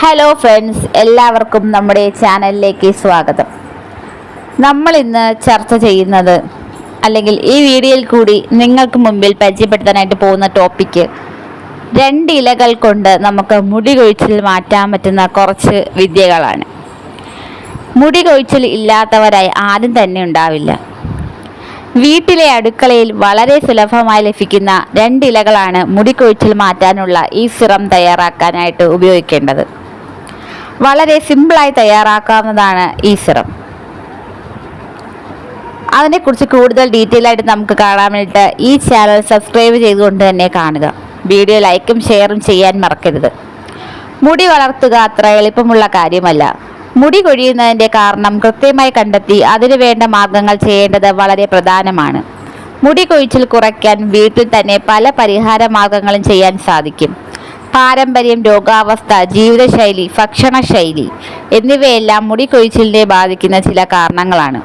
Hello friends എല്ലാവർക്കും നമ്മുടെ ചാനലിലേക്ക് സ്വാഗതം. നമ്മൾ ഇന്ന് ചർച്ച ചെയ്യുന്നത് അല്ലെങ്കിൽ ഈ വീഡിയോയിൽ കൂടി നിങ്ങൾക്ക് മുമ്പിൽ പരിചയപ്പെടുത്താനായിട്ട് പോകുന്ന ടോപ്പിക്ക് രണ്ട് ഇലകൾ കൊണ്ട് നമുക്ക് മുടി കൊഴിച്ചിൽ മാറ്റാൻ പറ്റുന്ന കുറച്ച് വിദ്യകളാണ്. മുടി കൊഴിച്ചിൽ ഇല്ലാത്തവരായി ആരും തന്നെ ഉണ്ടാവില്ല. വീട്ടിലെ അടുക്കളയിൽ വളരെ സുലഭമായി ലഭിക്കുന്ന രണ്ടിലകളാണ് മുടി കൊഴിച്ചിൽ മാറ്റാനുള്ള ഈ സിറം തയ്യാറാക്കാനായിട്ട് ഉപയോഗിക്കേണ്ടത്. വളരെ സിമ്പിളായി തയ്യാറാക്കാവുന്നതാണ് ഈ സിറം. അതിനെക്കുറിച്ച് കൂടുതൽ ഡീറ്റെയിൽ ആയിട്ട് നമുക്ക് കാണാൻ വേണ്ടിയിട്ട് ഈ ചാനൽ സബ്സ്ക്രൈബ് ചെയ്തുകൊണ്ട് തന്നെ കാണുക. വീഡിയോ ലൈക്കും ഷെയറും ചെയ്യാൻ മറക്കരുത്. മുടി വളർത്തുക അത്ര എളുപ്പമുള്ള കാര്യമല്ല. മുടി കൊഴിയുന്നതിന്റെ കാരണം കൃത്യമായി കണ്ടെത്തി അതിനു വേണ്ട മാർഗങ്ങൾ ചെയ്യേണ്ടത് വളരെ പ്രധാനമാണ്. മുടി കൊഴിച്ചിൽ കുറയ്ക്കാൻ വീട്ടിൽ തന്നെ പല പരിഹാര മാർഗങ്ങളും ചെയ്യാൻ സാധിക്കും. പാരമ്പര്യം രോഗാവസ്ഥ ജീവിതശൈലി ഭക്ഷണശൈലി എന്നിവയെല്ലാം മുടി കൊഴിച്ചിലിനെ ബാധിക്കുന്ന ചില കാരണങ്ങളാണ്.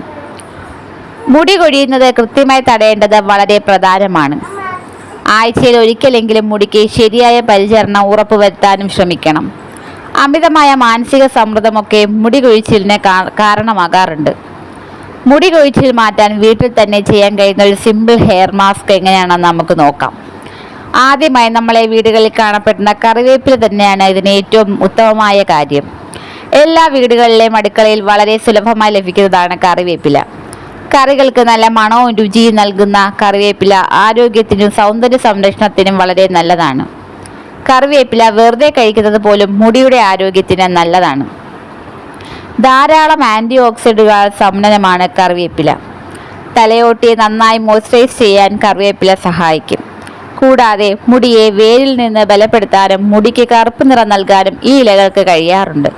മുടി കൊഴിയുന്നത് കൃത്യമായി തടയേണ്ടത് വളരെ പ്രധാനമാണ്. ആഴ്ചയിൽ ഒരിക്കലെങ്കിലും മുടിക്ക് ശരിയായ പരിചരണം ഉറപ്പുവരുത്താനും ശ്രമിക്കണം. അമിതമായ മാനസിക സമ്മർദ്ദമൊക്കെ മുടി കൊഴിച്ചിലിന് കാരണമാകാറുണ്ട്. മുടി കൊഴിച്ചിൽ മാറ്റാൻ വീട്ടിൽ തന്നെ ചെയ്യാൻ കഴിയുന്ന ഒരു സിമ്പിൾ ഹെയർ മാസ്ക് എങ്ങനെയാണെന്ന് നമുക്ക് നോക്കാം. ആദ്യമായി നമ്മളെ വീടുകളിൽ കാണപ്പെടുന്ന കറിവേപ്പില തന്നെയാണ് ഇതിന് ഏറ്റവും ഉത്തമമായ കാര്യം. എല്ലാ വീടുകളിലെയും അടുക്കളയിൽ വളരെ സുലഭമായി ലഭിക്കുന്നതാണ് കറിവേപ്പില. കറികൾക്ക് നല്ല മണവും രുചിയും നൽകുന്ന കറിവേപ്പില ആരോഗ്യത്തിനും സൗന്ദര്യ സംരക്ഷണത്തിനും വളരെ നല്ലതാണ്. കറിവേപ്പില വെറുതെ കഴിക്കുന്നത് പോലും മുടിയുടെ ആരോഗ്യത്തിന് നല്ലതാണ്. ധാരാളം ആന്റി ഓക്സിഡന്റുകൾ സംനമാണ് കറിവേപ്പില. തലയോട്ടിയെ നന്നായി മോയ്സ്ചറൈസ് ചെയ്യാൻ കറിവേപ്പില സഹായിക്കും. കൂടാതെ മുടിയെ വേരിൽ നിന്ന് ബലപ്പെടുത്താനും മുടിക്ക് കറുപ്പ് നിറം നൽകാനും ഈ ഇലകൾക്ക് കഴിയാറുണ്ട്.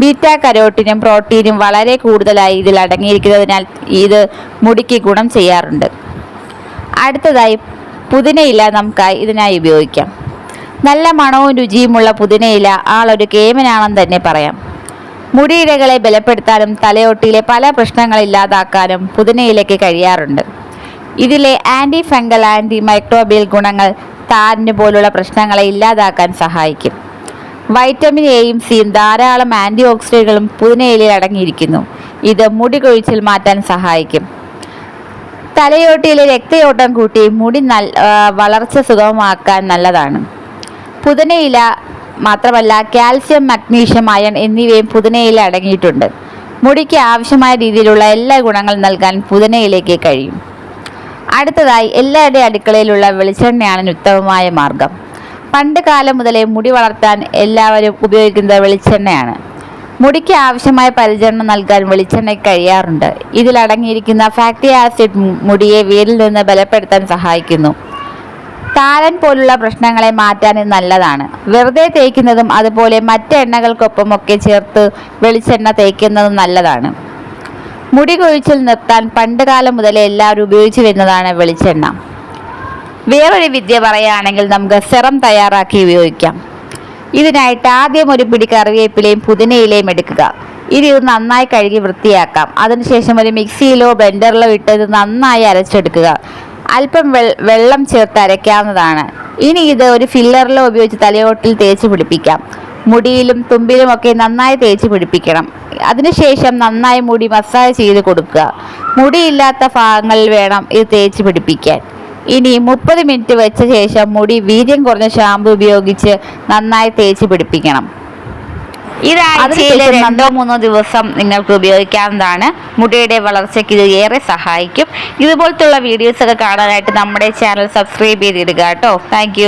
ബീറ്റ കരോട്ടിനും പ്രോട്ടീനും വളരെ കൂടുതലായി ഇതിൽ അടങ്ങിയിരിക്കുന്നതിനാൽ ഇത് മുടിക്ക് ഗുണം ചെയ്യാറുണ്ട്. അടുത്തതായി പുതിനയില നമുക്കായി ഇതിനായി ഉപയോഗിക്കാം. നല്ല മണവും രുചിയുമുള്ള പുതിനയില ആളൊരു കേമനാണെന്ന് തന്നെ പറയാം. മുടിയിഴകളെ ബലപ്പെടുത്താനും തലയോട്ടിയിലെ പല പ്രശ്നങ്ങൾ ഇല്ലാതാക്കാനും പുതിനയിലയ്ക്ക് കഴിയാറുണ്ട്. ഇതിലെ ആന്റി ഫംഗൽ ആന്റി മൈക്രോബിയൽ ഗുണങ്ങൾ താരന് പോലുള്ള പ്രശ്നങ്ങളെ ഇല്ലാതാക്കാൻ സഹായിക്കും. വൈറ്റമിൻ എയും സിയും ധാരാളം ആന്റി ഓക്സിഡന്റുകളും പുതിനയിലയിൽ അടങ്ങിയിരിക്കുന്നു. ഇത് മുടി കൊഴിച്ചിൽ മാറ്റാൻ സഹായിക്കും. തലയോട്ടിയിലെ രക്തയോട്ടം കൂട്ടി മുടി നൽ വളർച്ച സുഗമമാക്കാൻ നല്ലതാണ്. പുതിനയില മാത്രമല്ല കാൽസ്യം മഗ്നീഷ്യം അയൺ എന്നിവയും പുതിനയില അടങ്ങിയിട്ടുണ്ട്. മുടിക്ക് ആവശ്യമായ രീതിയിലുള്ള എല്ലാ ഗുണങ്ങളും നൽകാൻ പുതിനയിലേക്ക് കഴിയും. അടുത്തതായി എല്ലാവരുടെയും അടുക്കളയിലുള്ള വെളിച്ചെണ്ണയാണ് ഉത്തമമായ മാർഗം. പണ്ട് കാലം മുതലേ മുടി വളർത്താൻ എല്ലാവരും ഉപയോഗിക്കുന്നത് വെളിച്ചെണ്ണയാണ്. മുടിക്ക് ആവശ്യമായ പരിചരണം നൽകാൻ വെളിച്ചെണ്ണയ്ക്ക് കഴിയാറുണ്ട്. ഇതിലടങ്ങിയിരിക്കുന്ന ഫാക്ടി ആസിഡ് മുടിയെ വേരിൽ നിന്ന് ബലപ്പെടുത്താൻ സഹായിക്കുന്നു. താരൻ പോലുള്ള പ്രശ്നങ്ങളെ മാറ്റാൻ ഇത് നല്ലതാണ്. വെറുതെ തേക്കുന്നതും അതുപോലെ മറ്റ് എണ്ണകൾക്കൊപ്പമൊക്കെ ചേർത്ത് വെളിച്ചെണ്ണ തേക്കുന്നതും നല്ലതാണ്. മുടി കൊഴിച്ചിൽ നിർത്താൻ പണ്ട് കാലം മുതലേ എല്ലാവരും ഉപയോഗിച്ചു വരുന്നതാണ് വെളിച്ചെണ്ണ. വേറൊരു വിദ്യ പറയുകയാണെങ്കിൽ നമുക്ക് സെറം തയ്യാറാക്കി ഉപയോഗിക്കാം. ഇതിനായിട്ട് ആദ്യം ഒരു പിടി കറിവേപ്പിലയും പുതിനയിലയും എടുക്കുക. ഇത് ഇത് നന്നായി കഴുകി വൃത്തിയാക്കാം. അതിനുശേഷം ഒരു മിക്സിയിലോ ബ്ലെൻഡറിലോ ഇട്ട് ഇത് നന്നായി അരച്ചെടുക്കുക. അല്പം വെള്ളം ചേർത്ത് അരയ്ക്കാവുന്നതാണ്. ഇനി ഇത് ഒരു ഫില്ലറിലോ ഉപയോഗിച്ച് തലയോട്ടിൽ തേച്ച് പിടിപ്പിക്കാം. മുടിയിലും തുമ്പിലുമൊക്കെ നന്നായി തേച്ച് പിടിപ്പിക്കണം. അതിനുശേഷം നന്നായി മുടി മസാജ് ചെയ്ത് കൊടുക്കുക. മുടിയില്ലാത്ത ഭാഗങ്ങളിൽ വേണം ഇത് തേച്ച് പിടിപ്പിക്കാൻ. ഇനി മുപ്പത് മിനിറ്റ് വെച്ച ശേഷം മുടി വീര്യം കുറഞ്ഞ ഷാമ്പു ഉപയോഗിച്ച് നന്നായി തേച്ച് പിടിപ്പിക്കണം. ഇത് രണ്ടോ മൂന്നോ ദിവസം നിങ്ങൾക്ക് ഉപയോഗിക്കാവുന്നതാണ്. മുടിയുടെ വളർച്ചയ്ക്ക് ഇത് ഏറെ സഹായിക്കും. ഇതുപോലത്തുള്ള വീഡിയോസ് ഒക്കെ കാണാനായിട്ട് നമ്മുടെ ചാനൽ സബ്സ്ക്രൈബ് ചെയ്തിടുക കേട്ടോ. താങ്ക്